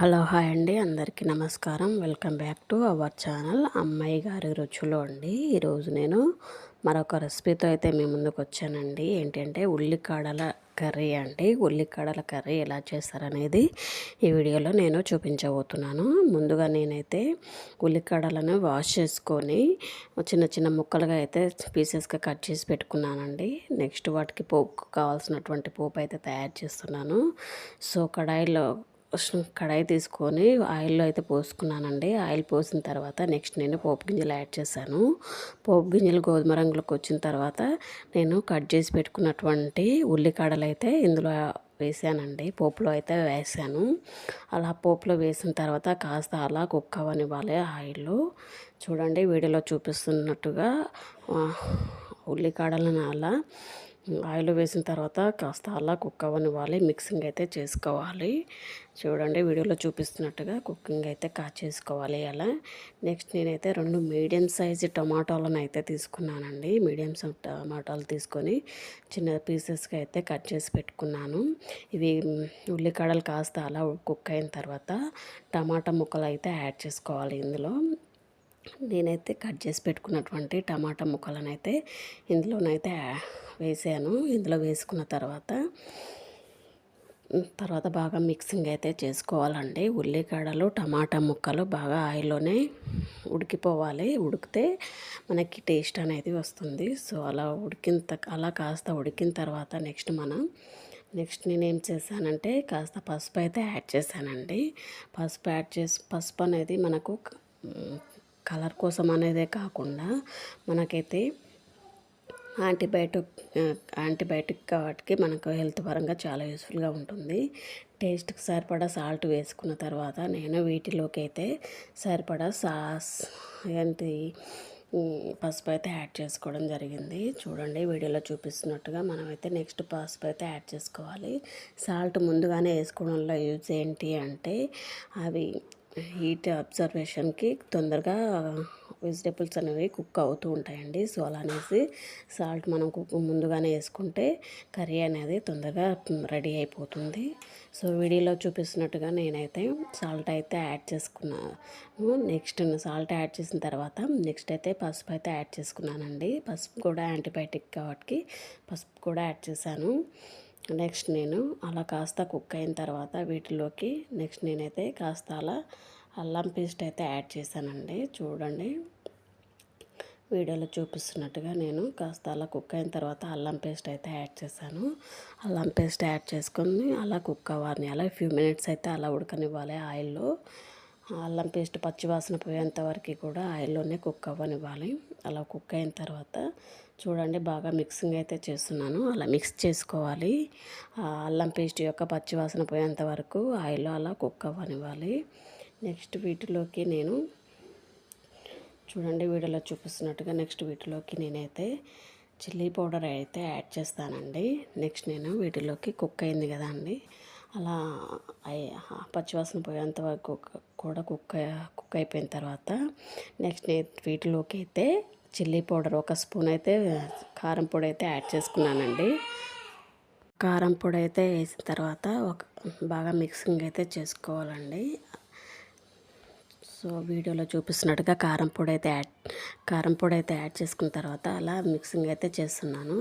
Hello hi అండి. అందరికీ నమస్కారం. Welcome back to our channel. అమ్మాయి గారి రుచులు అండి. ఈరోజు నేను మరొక రెసిపీతో అయితే మీ ముందుకు వచ్చానండి. ఏంటంటే ఉల్లికాడల కర్రీ అండి. ఉల్లికాడల కర్రీ ఎలా చేస్తారనేది ఈ వీడియోలో నేను చూపించబోతున్నాను. ముందుగా నేనైతే ఉల్లికాడలను వాష్ చేసుకొని చిన్న చిన్న ముక్కలుగా అయితే పీసెస్గా కట్ చేసి పెట్టుకున్నానండి. నెక్స్ట్ వాటికి పోపు కావాల్సినటువంటి పోపు అయితే తయారు చేస్తున్నాను. సో కడాయిలో కడాయి తీసుకొని ఆయిల్లో అయితే పోసుకున్నానండి. ఆయిల్ పోసిన తర్వాత నెక్స్ట్ నేను పోపు గింజలు యాడ్ చేశాను. పోపు గింజలు గోధుమ రంగులోకి వచ్చిన తర్వాత నేను కట్ చేసి పెట్టుకున్నటువంటి ఉల్లికాడలు అయితే ఇందులో వేసానండి. పోపులో అయితే వేసాను. అలా పోపులో వేసిన తర్వాత కాస్త అలా కుక్ అవ్వనివ్వాలి ఆయిల్లో. చూడండి వీడియోలో చూపిస్తున్నట్టుగా ఉల్లికాడలను అలా ఆయిల్ వేసిన తర్వాత కాస్త అలా కుక్ అవ్వనివ్వాలి. మిక్సింగ్ అయితే చేసుకోవాలి. చూడండి వీడియోలో చూపిస్తున్నట్టుగా కుకింగ్ అయితే కా చేసుకోవాలి అలా. నెక్స్ట్ నేనైతే రెండు మీడియం సైజు టమాటాలను అయితే తీసుకున్నానండి. మీడియం సైజ్ టమాటాలు తీసుకొని చిన్న పీసెస్గా అయితే కట్ చేసి పెట్టుకున్నాను. ఇవి ఉల్లికాడలు కాస్త అలా కుక్ అయిన తర్వాత టమాటా ముక్కలు అయితే యాడ్ చేసుకోవాలి ఇందులో. నేనైతే కట్ చేసి పెట్టుకున్నటువంటి టమాటా ముక్కలను అయితే ఇందులోనైతే వేసాను. ఇందులో వేసుకున్న తర్వాత తర్వాత బాగా మిక్సింగ్ అయితే చేసుకోవాలండి. ఉల్లిగడ్డలు టమాటా ముక్కలు బాగా ఆయిల్లోనే ఉడికిపోవాలి. ఉడికితే మనకి టేస్ట్ అనేది వస్తుంది. సో అలా ఉడికిన అలా కాస్త ఉడికిన తర్వాత నెక్స్ట్ మనం నెక్స్ట్ నేను ఏం చేశానంటే కాస్త పసుపు అయితే యాడ్ చేశానండి. పసుపు యాడ్ చేసి పసుపు అనేది మనకు కలర్ కోసం అనేదే కాకుండా మనకైతే యాంటీబయాటిక్ యాంటీబయాటిక్ కాబట్టి మనకు హెల్త్ పరంగా చాలా యూస్ఫుల్గా ఉంటుంది. టేస్ట్కి సరిపడా సాల్ట్ వేసుకున్న తర్వాత నేను వీటిలోకి అయితే సరిపడా సాస్ ఏంటి పసుపు అయితే యాడ్ చేసుకోవడం జరిగింది. చూడండి వీడియోలో చూపిస్తున్నట్టుగా మనమైతే నెక్స్ట్ పసుపు అయితే యాడ్ చేసుకోవాలి. సాల్ట్ ముందుగానే వేసుకోవడంలో యూజ్ ఏంటి అంటే అవి హీట్ అబ్జర్వేషన్కి తొందరగా వెజిటేబుల్స్ అనేవి కుక్ అవుతూ ఉంటాయండి. సో అలా అనేసి సాల్ట్ మనం కుక్ ముందుగానే వేసుకుంటే కర్రీ అనేది తొందరగా రెడీ అయిపోతుంది. సో వీడియోలో చూపిస్తున్నట్టుగా నేనైతే సాల్ట్ అయితే యాడ్ చేసుకున్నాను. నెక్స్ట్ సాల్ట్ యాడ్ చేసిన తర్వాత నెక్స్ట్ అయితే పసుపు అయితే యాడ్ చేసుకున్నానండి. పసుపు కూడా యాంటీబయాటిక్ కాబట్టి పసుపు కూడా యాడ్ చేశాను. నెక్స్ట్ నేను అలా కాస్త కుక్ అయిన తర్వాత వీటిలోకి నెక్స్ట్ నేనైతే కాస్త అలా అల్లం పేస్ట్ అయితే యాడ్ చేశానండి. చూడండి. వీడియోలో చూపిస్తున్నట్టుగా నేను కాస్త అలా కుక్ అయిన తర్వాత అల్లం పేస్ట్ అయితే యాడ్ చేశాను. అల్లం పేస్ట్ యాడ్ చేసుకొని అలా కుక్ అవ్వాలి. అలా ఫ్యూ మినిట్స్ అయితే అలా ఉడకనివ్వాలి ఆయిల్లో. అల్లం పేస్ట్ పచ్చివాసన పోయేంత వరకు కూడా ఆయిల్లోనే కుక్ అవ్వనివ్వాలి. అలా కుక్ అయిన తర్వాత చూడండి బాగా మిక్సింగ్ అయితే చేస్తున్నాను. అలా మిక్స్ చేసుకోవాలి. అల్లం పేస్ట్ యొక్క పచ్చివాసన పోయేంత వరకు ఆయిల్లో అలా కుక్ అవ్వనివ్వాలి. నెక్స్ట్ వీటిలోకి నేను చూడండి వీడియోలో చూపిస్తున్నట్టుగా నెక్స్ట్ వీటిలోకి నేనైతే చిల్లీ పౌడర్ అయితే యాడ్ చేస్తానండి. నెక్స్ట్ నేను వీటిలోకి కుక్ అయింది కదా అండి. అలా పచ్చివాసన పోయేంత వరకు కూడా కుక్ కుక్ అయిపోయిన తర్వాత నెక్స్ట్ నేను వీటిలోకి అయితే చిల్లీ పౌడర్ ఒక స్పూన్ అయితే కారం పొడి అయితే యాడ్ చేసుకున్నానండి. కారం పొడి అయితే వేసిన తర్వాత ఒక బాగా మిక్సింగ్ అయితే చేసుకోవాలండి. సో వీడియోలో చూపిస్తున్నట్టుగా కారం పొడి అయితే యాడ్ కారం పొడి అయితే యాడ్ చేసుకున్న తర్వాత అలా మిక్సింగ్ అయితే చేస్తున్నాను.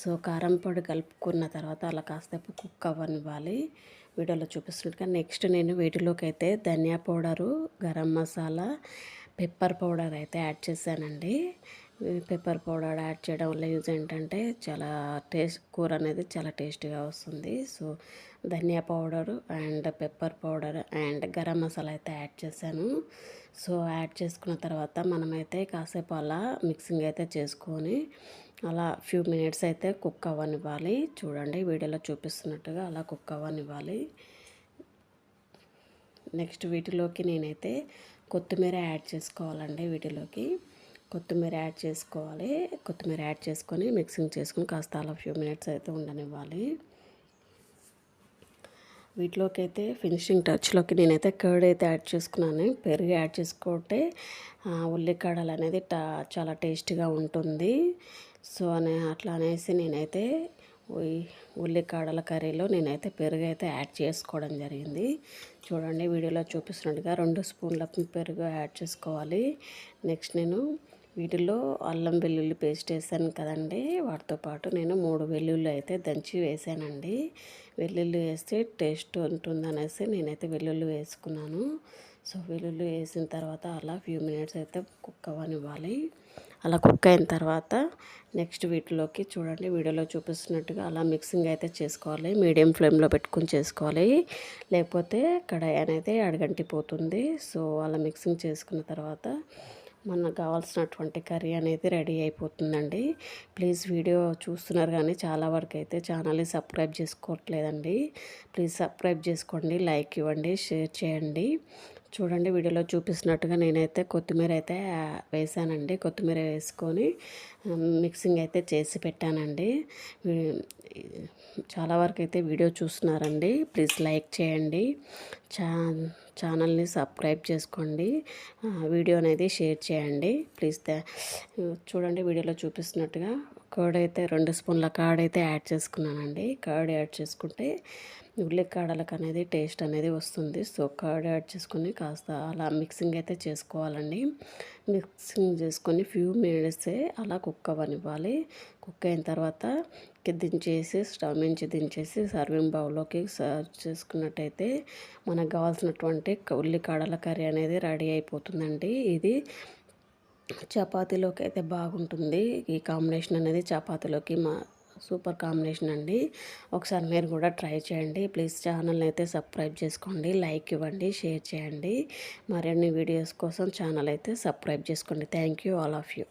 సో కారం పొడి కలుపుకున్న తర్వాత అలా కాసేపు కుక్ అవ్వనివ్వాలి. వీడియోలో చూపిస్తున్నట్టుగా నెక్స్ట్ నేను వీటిలోకి అయితే ధనియా powder garam masala pepper powder అయితే యాడ్ చేశానండి. పెప్పర్ పౌడర్ యాడ్ చేయడం వల్ల యూజ్ ఏంటంటే చాలా టేస్ట్ కూర అనేది చాలా టేస్టీగా వస్తుంది. So dhaniya powder and pepper powder and garam masala అయితే యాడ్ చేశాను. సో యాడ్ చేసుకున్న తర్వాత మనమైతే కాసేపు అలా మిక్సింగ్ అయితే చేసుకొని అలా ఫ్యూ మినిట్స్ అయితే కుక్ అవ్వనివ్వాలి. చూడండి వీడియోలో చూపిస్తున్నట్టుగా అలా కుక్ అవ్వనివ్వాలి. నెక్స్ట్ వీటిలోకి నేనైతే కొత్తిమీర యాడ్ చేసుకోవాలండి వీటిలోకి. కొత్తిమీర యాడ్ చేసుకోవాలి. కొత్తిమీర యాడ్ చేసుకొని మిక్సింగ్ చేసుకొని కాస్త అలా ఫ్యూ మినిట్స్ అయితే ఉండనివ్వాలి. వీటిలోకి అయితే ఫినిషింగ్ టచ్లోకి నేనైతే కర్డ్ అయితే యాడ్ చేసుకున్నాను. పెరుగు యాడ్ చేసుకుంటే ఉల్లికాడలు అనేది చాలా టేస్టీగా ఉంటుంది. సో అనే అట్లా అనేసి నేనైతే ఉల్లికాడల కర్రీలో నేనైతే పెరుగు అయితే యాడ్ చేసుకోవడం జరిగింది. చూడండి వీడియోలో చూపిస్తున్నట్టుగా రెండు స్పూన్ల పెరుగు యాడ్ చేసుకోవాలి. నెక్స్ట్ నేను వీటిలో అల్లం వెల్లుల్లి పేస్ట్ వేసాను కదండి. వాటితో పాటు నేను మూడు వెల్లుల్లి అయితే దంచి వేసానండి. వెల్లుల్లి వేస్తే టేస్ట్ ఉంటుంది అనేసి నేనైతే వెల్లుల్లి వేసుకున్నాను. సో వెల్లుల్లి వేసిన తర్వాత అలా ఫ్యూ మినిట్స్ అయితే కుక్ అవ్వనివ్వాలి. అలా కుక్ అయిన తర్వాత నెక్స్ట్ వీటిలోకి చూడండి వీడియోలో చూపిస్తున్నట్టుగా అలా మిక్సింగ్ అయితే చేసుకోవాలి. మీడియం ఫ్లేమ్లో పెట్టుకుని చేసుకోవాలి. లేకపోతే కడాయి అనేది అడగంటిపోతుంది. సో అలా మిక్సింగ్ చేసుకున్న తర్వాత మనకు కావాల్సినటువంటి కర్రీ అనేది రెడీ అయిపోతుందండి. ప్లీజ్ వీడియో చూస్తున్నారు కానీ చాలా వరకు అయితే ఛానల్ని సబ్స్క్రైబ్ చేసుకోవట్లేదండి. ప్లీజ్ సబ్స్క్రైబ్ చేసుకోండి లైక్ ఇవ్వండి షేర్ చేయండి. చూడండి వీడియోలో చూపిస్తున్నట్టుగా నేనైతే కొత్తిమీర అయితే వేసానండి. కొత్తిమీర వేసుకొని మిక్సింగ్ అయితే చేసి పెట్టానండి. చాలా వరకు అయితే వీడియో చూస్తున్నారండి. ప్లీజ్ లైక్ చేయండి. చా ఛానల్ని సబ్స్క్రైబ్ చేసుకోండి. వీడియో అనేది షేర్ చేయండి. ప్లీజ్ చూడండి వీడియోలో చూపిస్తున్నట్టుగా కర్డ్ అయితే రెండు స్పూన్ల కర్డ్ అయితే యాడ్ చేసుకున్నానండి. కర్డ్ యాడ్ చేసుకుంటే ఉల్లికాడలకు అనేది టేస్ట్ అనేది వస్తుంది. సో కర్డ్ యాడ్ చేసుకొని కాస్త అలా మిక్సింగ్ అయితే చేసుకోవాలండి. మిక్సింగ్ చేసుకొని ఫ్యూ మినిట్సే అలా కుక్ అవ్వనివ్వాలి కుక్ అయిన తర్వాత దించేసి స్టవ్ నుంచి దించేసి సర్వింగ్ బౌల్లోకి సర్వ్ చేసుకున్నట్టయితే మనకు కావాల్సినటువంటి ఉల్లికాడల కర్రీ అనేది రెడీ అయిపోతుందండి. ఇది చపాతీలోకి అయితే బాగుంటుంది. ఈ కాంబినేషన్ అనేది చపాతీలోకి మా సూపర్ కాంబినేషన్ అండి. ఒకసారి మీరు కూడా ట్రై చేయండి. ప్లీజ్ ఛానల్ని అయితే సబ్స్క్రైబ్ చేసుకోండి. లైక్ ఇవ్వండి. షేర్ చేయండి. మరిన్ని వీడియోస్ కోసం ఛానల్ అయితే సబ్స్క్రైబ్ చేసుకోండి. Thank you all of you.